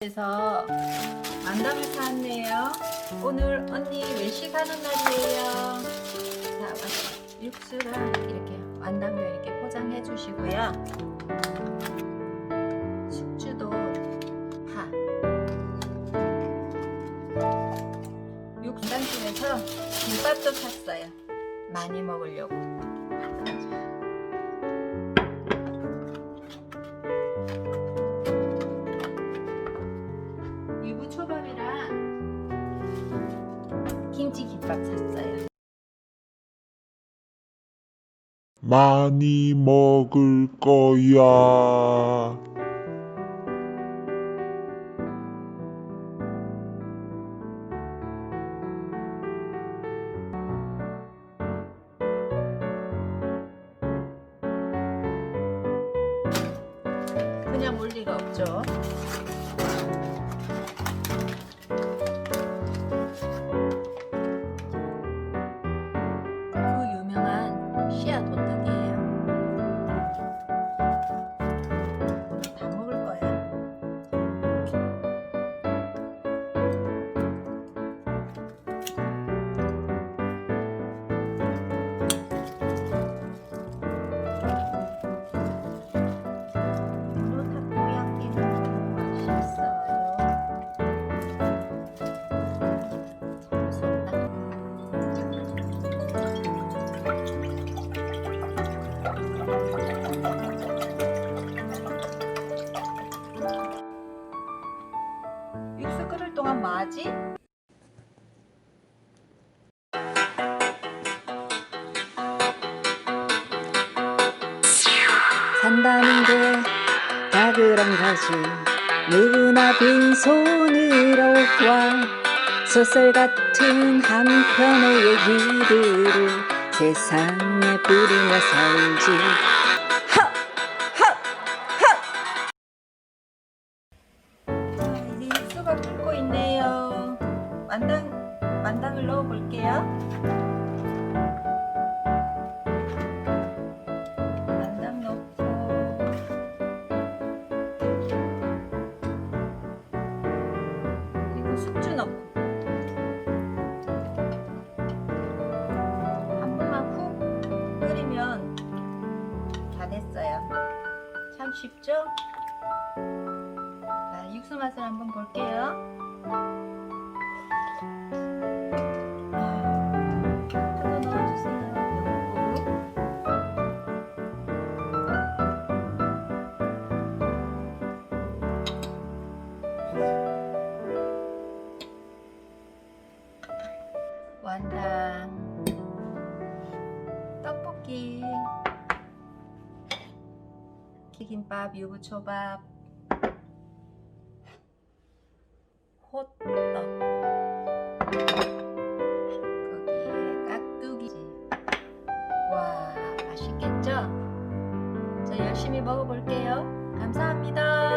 그래서 만담을 샀네요. 오늘 언니 외식하는 날이에요. 자, 완- 육수랑 이렇게 완당도 이렇게 포장해 주시고요. 숙주도 파. 육산집에서 김밥도 샀어요. 많이 먹으려고. 김치 김밥 샀어요. 많이 먹을 거야. 그냥 올 리가 없죠. 동안 뭐 하지? 산다는 게 다 그런 거지. 누구나 빈손으로 와 소설 같은 한 편의 얘기들을 세상에 뿌리며 살지 만당 만당을 넣어 볼게요. 만당 넣고 그리고 숙주 넣고 됐어요. 참 쉽죠? 자, 육수 맛을 한번 볼게요. 튀김밥 유부초밥. 호떡. 거기에 깍두기. 와 맛있겠죠? 자 열심히 먹어볼게요. 감사합니다